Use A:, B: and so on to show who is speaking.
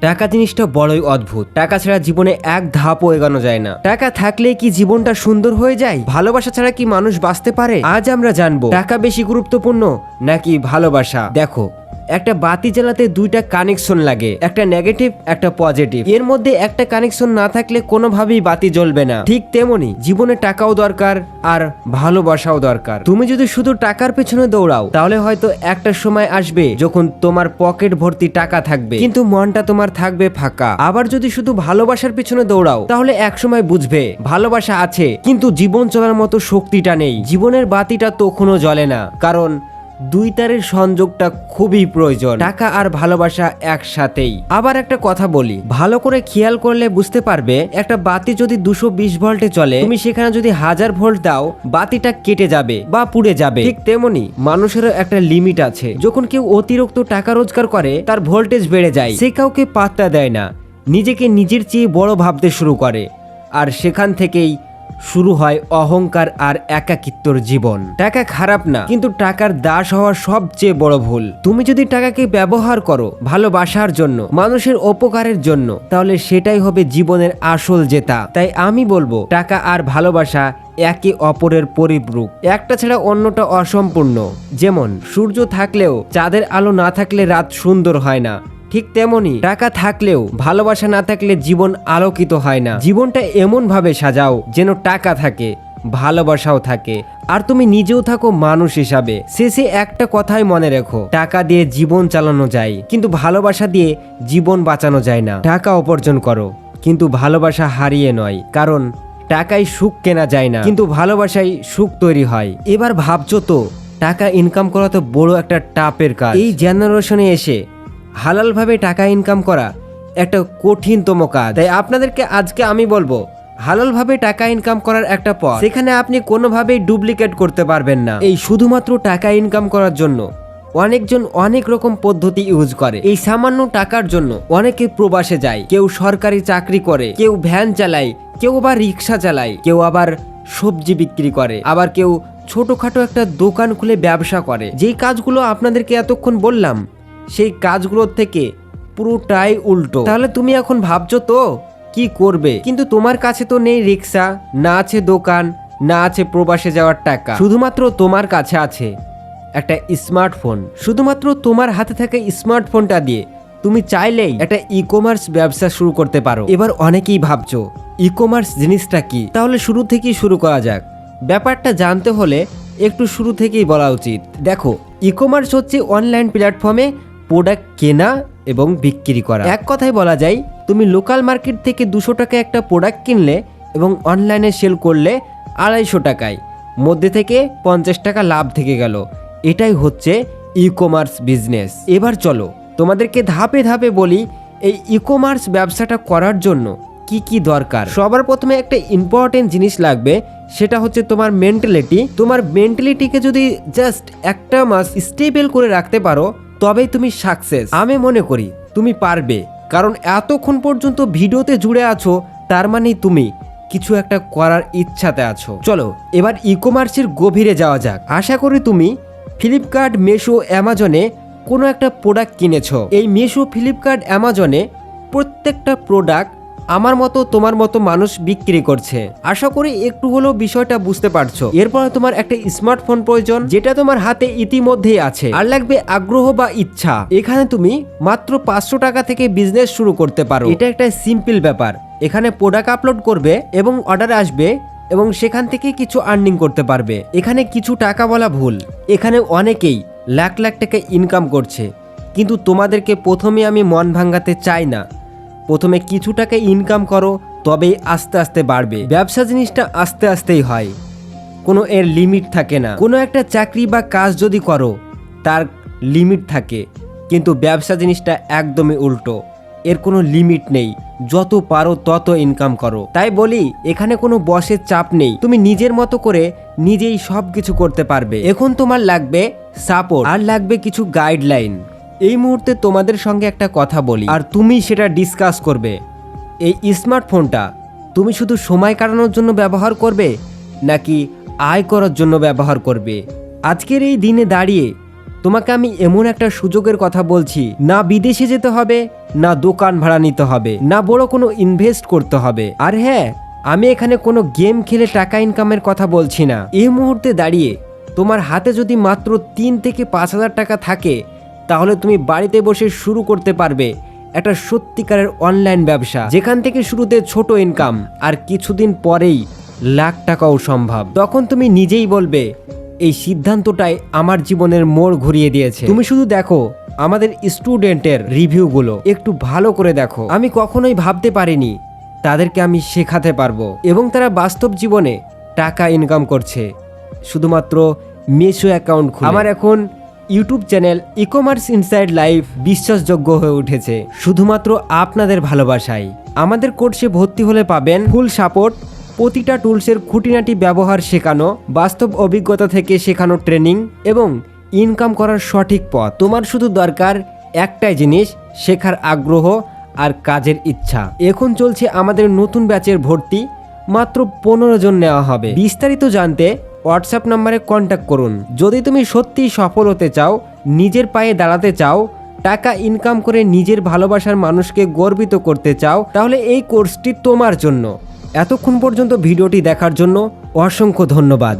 A: টাকা জিনিসটা বড়ই অদ্ভুত। টাকা ছাড়া জীবনে এক ধাপও এগানো যায় না। টাকা থাকলে কি জীবনটা সুন্দর হয়ে যায়? ভালোবাসা ছাড়া কি মানুষ বাঁচতে পারে? আজ আমরা জানব, টাকা বেশি গুরুত্বপূর্ণ নাকি ভালোবাসা? দেখো একটা বাতি জ্বালাতে দুইটা কানেকশন লাগে, একটা নেগেটিভ একটা পজিটিভ এর মধ্যে একটা কানেকশন না থাকলে কোনোভাবেই বাতি জ্বলবে না। ঠিক তেমনি জীবনে টাকাও দরকার আর ভালোবাসাও দরকার। তুমি যদি শুধু টাকার পেছনে দৌড়াও, তাহলে হয়তো একটা সময় আসবে যখন তোমার পকেট ভর্তি টাকা থাকবে। কিন্তু মনটা তোমার থাকবে ফাঁকা। আবার যদি শুধু ভালোবাসার পেছনে দৌড়াও, তাহলে একসময় বুঝবে, ভালোবাসা আছে, কিন্তু জীবন চলার মতো শক্তিটা নেই। জীবনের বাতিটা তখনও জ্বলে না, কারণ দুই তারের সংযোগটা খুবই প্রয়োজন। টাকা আর ভালোবাসা একসাথেই। আবার একটা কথা বলি, ভালো করে খেয়াল করলে বুঝতে পারবে, একটা বাতি যদি দুশো বিশ ভোল্টে চলে, তুমি সেখানে যদি হাজার ভোল্ট দাও, বাতিটা কেটে যাবে বা পুড়ে যাবে। ঠিক তেমনি মানুষেরও একটা লিমিট আছে। যখন কেউ অতিরিক্ত টাকা রোজগার করে, তার ভোল্টেজ বেড়ে যায়। সে কাউকে পাত্তা দেয় না। নিজেকে নিজের চেয়ে বড় ভাবতে শুরু করে। আর সেখান থেকেই শুরু হয় অহংকার আর একাকিত্বর জীবন। টাকা খারাপ না, কিন্তু টাকার দাস হওয়ার সবচেয়ে বড় ভুল। তুমি যদি টাকাকে ব্যবহার করো ভালোবাসার জন্য, মানুষের উপকারের জন্য, তাহলে সেটাই হবে জীবনের আসল জেতা। তাই আমি বলব, টাকা আর ভালোবাসা একে অপরের পরিপূরক। একটা ছাড়া অন্যটা অসম্পূর্ণ। যেমন, সূর্য থাকলেও চাঁদের আলো না থাকলে রাত সুন্দর হয় না। ঠিক তেমনি টাকা থাকলেও ভালোবাসা না থাকলে জীবন আলোকিত হয় না। জীবনটা এমন ভাবে সাজাও যেন টাকা থাকে, ভালোবাসাও থাকে। আর তুমি নিজেও থাকো মানুষ হিসাবে। শেষে একটা কথাই মনে রেখো, টাকা দিয়ে জীবন চালানো যায়, কিন্তু ভালোবাসা দিয়ে জীবন বাঁচানো যায় না। টাকা উপার্জন করো, কিন্তু ভালোবাসা হারিয়ে নয়, কারণ টাকায় সুখ কেনা যায় না, কিন্তু ভালোবাসায় সুখ তৈরি হয়। এবার ভাবছ তো, টাকা ইনকাম করা তো বড় একটা টাপের কাজ। এই জেনারেশনে এসে হালালভাবে টাকা ইনকাম করা একটা কঠিনতম কাজ। তাই আপনাদেরকে আজকে আমি বলব, হালালভাবে টাকা ইনকাম করার একটা পথ। সেখানে আপনি কোনোভাবেই ডুপ্লিকেট করতে পারবেন না। এই শুধুমাত্র টাকা ইনকাম করার জন্য অনেকজন অনেক রকম পদ্ধতি ইউজ করে। এই সামান্য টাকার জন্য অনেকে প্রবাসে যায়। কেউ সরকারি চাকরি করে, কেউ ভ্যান চালায়, কেউ আবার রিক্সা চালায়, কেউ আবার সবজি বিক্রি করে, আবার কেউ ছোটখাটো একটা দোকান খুলে ব্যবসা করে। যেই কাজগুলো আপনাদেরকে এতক্ষণ বললাম সেই কাজগুলোর থেকে পুরোটাই উল্টো। তাহলে তুমি এখন ভাবছ তো, কি করবে? কিন্তু তোমার কাছে তো নেই রিক্সা, না আছে দোকান, না আছে প্রবাসে যাওয়ার টাকা। শুধুমাত্র তোমার কাছে আছে একটা স্মার্টফোন। শুধুমাত্র তোমার হাতে থাকা স্মার্টফোনটা দিয়ে তুমি চাইলেই একটা ই কমার্স ব্যবসা শুরু করতে পারো। এবার অনেকেই ভাবছ ই কমার্স জিনিসটা কি? তাহলে শুরু থেকেই শুরু করা যাক। ব্যাপারটা জানতে হলে একটু শুরু থেকেই বলা উচিত। দেখো ই কমার্স হচ্ছে অনলাইন প্ল্যাটফর্মে প্রোডাক্ট কেনা এবং বিক্রি করা। এক কথায় বলা যায়, তুমি লোকাল মার্কেট থেকে দুশো টাকা একটা প্রোডাক্ট কিনলে এবং অনলাইনে সেল করলে আড়াইশো টাকায়, মধ্যে থেকে পঞ্চাশ টাকা লাভ থেকে গেল। এটাই হচ্ছে ই কমার্স বিজনেস এবার চলো, তোমাদেরকে ধাপে ধাপে বলি, এই ই কমার্স ব্যবসাটা করার জন্য কি কি দরকার? সবার প্রথমে একটা ইম্পর্টেন্ট জিনিস লাগবে, সেটা হচ্ছে তোমার মেন্টালিটি তোমার মেন্টালিটিকে যদি জাস্ট একটা মাস স্টেবল করে রাখতে পারো তবেই তুমি সাকসেস আমি মনে করি, তুমি পারবে। কারণ এতক্ষণ পর্যন্ত ভিডিওতে জুড়ে আছো, তার মানেই তুমি কিছু একটা করার ইচ্ছাতে আছো। চলো, এবার ই কমার্সের গভীরে যাওয়া যাক। আশা করি তুমি ফ্লিপকার্ট মেশো অ্যামাজনে কোনো একটা প্রোডাক্ট কিনেছো। এই মেশো ফ্লিপকার্ট অ্যামাজনে প্রত্যেকটা প্রোডাক্ট আমার মতো, তোমার মতো মানুষ বিক্রি করছে। আশা করি একটু হলেও বিষয়টা বুঝতে পারছ। এরপরে তোমার একটা স্মার্টফোন প্রয়োজন, যেটা তোমার হাতে ইতিমধ্যেই আছে। আর লাগবে আগ্রহ বা ইচ্ছা। এখানে তুমি মাত্র পাঁচশো টাকা থেকে বিজনেস শুরু করতে পারো। এটা একটা সিম্পল ব্যাপার। এখানে প্রোডাক্ট আপলোড করবে এবং অর্ডার আসবে এবং সেখান থেকে কিছু আর্নিং করতে পারবে। এখানে কিছু টাকা বলা ভুল। এখানে অনেকেই লাখ লাখ টাকা ইনকাম করছে। কিন্তু তোমাদেরকে প্রথমে আমি মন ভাঙ্গাতে চাই না। প্রথমে কিছু টাকা ইনকাম করো, তবেই আস্তে আস্তে বাড়বে। ব্যবসা জিনিসটা আস্তে আস্তেই হয়। কোনো এর লিমিট থাকে না। কোনো একটা চাকরি বা কাজ যদি করো, তার লিমিট থাকে। কিন্তু ব্যবসা জিনিসটা একদমই উল্টো। এর কোনো লিমিট নেই। যত পারো তত ইনকাম করো। তাই বলি, এখানে কোনো বসের চাপ নেই। তুমি নিজের মতো করে নিজেই সব কিছু করতে পারবে। এখন তোমার লাগবে সাপোর্ট আর লাগবে কিছু গাইডলাইন এই মুহূর্তে তোমাদের সঙ্গে একটা কথা বলি, আর তুমি সেটা ডিসকাস করবে। এই স্মার্টফোনটা তুমি শুধু সময় কাটানোর জন্য ব্যবহার করবে, নাকি আয় করার জন্য ব্যবহার করবে? আজকের এই দিনে দাঁড়িয়ে তোমাকে আমি এমন একটা সুযোগের কথা বলছি, না বিদেশে যেতে হবে, না দোকান ভাড়া নিতে হবে, না বড় কোনো ইনভেস্ট করতে হবে। আর হ্যাঁ আমি এখানে কোনো গেম খেলে টাকা ইনকামের কথা বলছি না। এই মুহূর্তে দাঁড়িয়ে তোমার হাতে যদি মাত্র তিন থেকে পাঁচ হাজার টাকা থাকে তাহলে তুমি বাড়িতে বসে শুরু করতে পারবে একটা সত্যিকারের অনলাইন ব্যবসা, যেখান থেকে শুরুতে ছোট ইনকাম আর কিছুদিন পরেই লাখ টাকাও সম্ভব। তখন তুমি নিজেই বলবে, এই সিদ্ধান্তটাই আমার জীবনের মোড় ঘুরিয়ে দিয়েছে। তুমি শুধু দেখো আমাদের স্টুডেন্টের রিভিউগুলো, একটু ভালো করে দেখো। আমি কখনোই ভাবতে পারিনি তাদেরকে আমি শেখাতে পারব, এবং তারা বাস্তব জীবনে টাকা ইনকাম করছে। শুধুমাত্র মেশো অ্যাকাউন্ট আমার এখন YouTube channel e commerce inside life বিশ্বাসযোগ্য হয়ে উঠেছে। শুধুমাত্র আপনাদের ভালোবাসায় আমাদের কোর্সে ভর্তি হলে পাবেন ফুল সাপোর্ট, প্রতিটা টুলসের খুঁটিনাটি ব্যবহার শেখানো, বাস্তব অভিজ্ঞতা থেকে শেখানো ট্রেনিং এবং ইনকাম করার সঠিক পথ। তোমার শুধু দরকার একটাই জিনিস, শেখার আগ্রহ আর কাজের ইচ্ছা। এখন চলছে আমাদের নতুন ব্যাচের ভর্তি, মাত্র পনেরো জন নেওয়া হবে। বিস্তারিত জানতে হোয়াটসঅ্যাপ নম্বরে কন্ট্যাক্ট করুন। যদি তুমি সত্যিই সফল হতে চাও, নিজের পায়ে দাঁড়াতে চাও, টাকা ইনকাম করে নিজের ভালোবাসার মানুষকে গর্বিত করতে চাও, তাহলে এই কোর্সটি তোমার জন্য। এতক্ষণ পর্যন্ত ভিডিওটি দেখার জন্য অসংখ্য ধন্যবাদ।